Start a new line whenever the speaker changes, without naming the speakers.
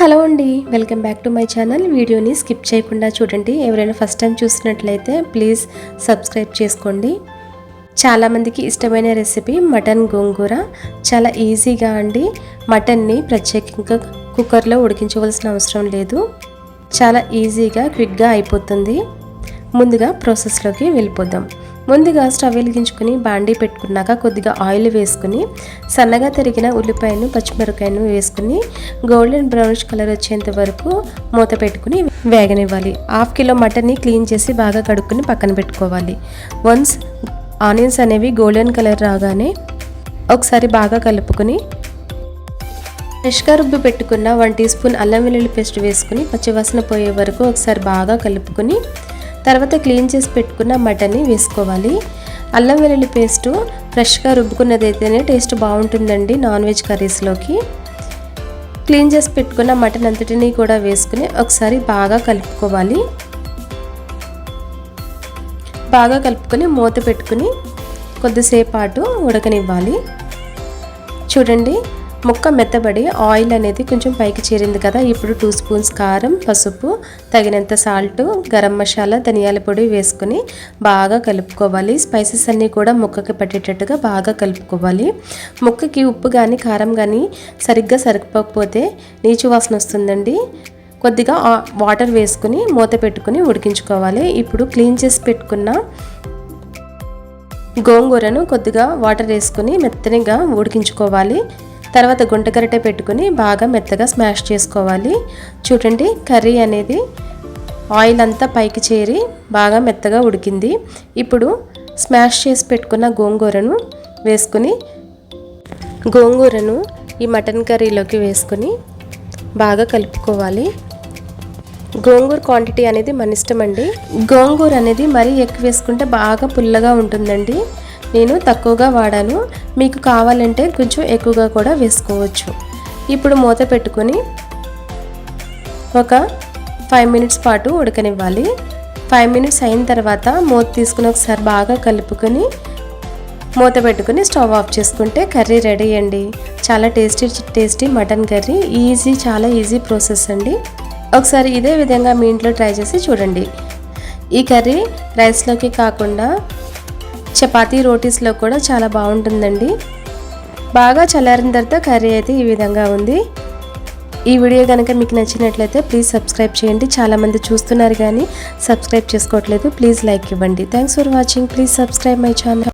Hello అండి welcome back to my channel. వీడియోని skip చేయకుండా చూడండి. ఎవరైనా ఫస్ట్ టైం చూసినట్లయితే ప్లీజ్ సబ్స్క్రైబ్ చేసుకోండి. చాలామందికి ఇష్టమైన రెసిపీ మటన్ గోంగూర. చాలా ఈజీగా అండి. మటన్ని ప్రత్యేకంగా కుక్కర్లో ఉడికించవలసిన అవసరం లేదు. చాలా ఈజీగా క్విక్గా అయిపోతుంది. ముందుగా ప్రాసెస్లోకి వెళ్ళిపోదాం. ముందుగా స్టవ్ వెలిగించుకుని బాండీ పెట్టుకున్నాక కొద్దిగా ఆయిల్ వేసుకుని సన్నగా తరిగిన ఉల్లిపాయను పచ్చిమిరపకాయను వేసుకుని గోల్డెన్ బ్రౌనిష్ కలర్ వచ్చేంత వరకు మూత పెట్టుకుని వేగనివ్వాలి. హాఫ్ కిలో మటన్ని క్లీన్ చేసి బాగా కడుక్కుని పక్కన పెట్టుకోవాలి. వన్స్ ఆనియన్స్ అనేవి గోల్డెన్ కలర్ రాగానే ఒకసారి బాగా కలుపుకొని ఫ్రెష్గా రుబ్బి పెట్టుకున్న వన్ టీ స్పూన్ అల్లం వెల్లుల్లి పేస్ట్ వేసుకుని పచ్చివాసన పోయే వరకు ఒకసారి బాగా కలుపుకొని తర్వాత క్లీన్ చేసి పెట్టుకున్న మటన్ని వేసుకోవాలి. అల్లం వెల్లుల్లి పేస్టు ఫ్రెష్గా రుబ్బుకున్నదైతేనే టేస్ట్ బాగుంటుందండి నాన్ వెజ్ కర్రీస్లోకి. క్లీన్ చేసి పెట్టుకున్న మటన్ అంతటిని కూడా వేసుకుని ఒకసారి బాగా కలుపుకోవాలి. బాగా కలుపుకొని మూత పెట్టుకుని కొద్దిసేపు పాటు ఉడకనివ్వాలి. చూడండి ముక్క మెత్తబడి ఆయిల్ అనేది కొంచెం పైకి చేరింది కదా ఇప్పుడు టూ స్పూన్స్ కారం పసుపు తగినంత సాల్ట్ గరం మసాలా ధనియాల పొడి వేసుకొని బాగా కలుపుకోవాలి. స్పైసెస్ అన్నీ కూడా ముక్కకి పట్టేటట్టుగా బాగా కలుపుకోవాలి. ముక్కకి ఉప్పు కానీ కారం కానీ సరిగ్గా సరిపోకపోతే నీచు వాసన వస్తుందండి. కొద్దిగా వాటర్ వేసుకుని మూత పెట్టుకుని ఉడికించుకోవాలి. ఇప్పుడు క్లీన్ చేసి పెట్టుకున్న గోంగూరను కొద్దిగా వాటర్ వేసుకుని మెత్తనిగా ఉడికించుకోవాలి. తర్వాత గుంటగరిటె పెట్టుకుని బాగా మెత్తగా స్మాష్ చేసుకోవాలి. చూడండి కర్రీ అనేది ఆయిల్ అంతా పైకి చేరి బాగా మెత్తగా ఉడికింది. ఇప్పుడు స్మాష్ చేసి పెట్టుకున్న గోంగూరను వేసుకుని గోంగూరను ఈ మటన్ కర్రీలోకి వేసుకుని బాగా కలుపుకోవాలి. గోంగూర క్వాంటిటీ అనేది మన ఇష్టం అండి. గోంగూర అనేది మరీ ఎక్కువ వేసుకుంటే బాగా పుల్లగా ఉంటుందండి. నేను తక్కువగా వాడాను. మీకు కావాలంటే కొంచెం ఎక్కువగా కూడా వేసుకోవచ్చు. ఇప్పుడు మూత పెట్టుకొని ఒక ఫైవ్ మినిట్స్ పాటు ఉడకనివ్వాలి. ఫైవ్ మినిట్స్ అయిన తర్వాత మూత తీసుకుని ఒకసారి బాగా కలుపుకొని మూత పెట్టుకుని స్టవ్ ఆఫ్ చేసుకుంటే కర్రీ రెడీ అండి. చాలా tasty tasty mutton curry. Easy చాలా ఈజీ ప్రాసెస్ అండి. ఒకసారి ఇదే విధంగా మీ ఇంట్లో ట్రై చేసి చూడండి. ఈ కర్రీ రైస్లోకి కాకుండా చపాతీ రోటీస్లో కూడా చాలా బాగుంటుందండి. బాగా చల్లారిన తర్వాత కర్రీ అయితే ఈ విధంగా ఉంది. ఈ వీడియో కనుక మీకు నచ్చినట్లయితే ప్లీజ్ సబ్స్క్రైబ్ చేయండి. చాలామంది చూస్తున్నారు కానీ సబ్స్క్రైబ్ చేసుకోవట్లేదు. ప్లీజ్ లైక్ ఇవ్వండి. Thanks for watching. Please subscribe my channel.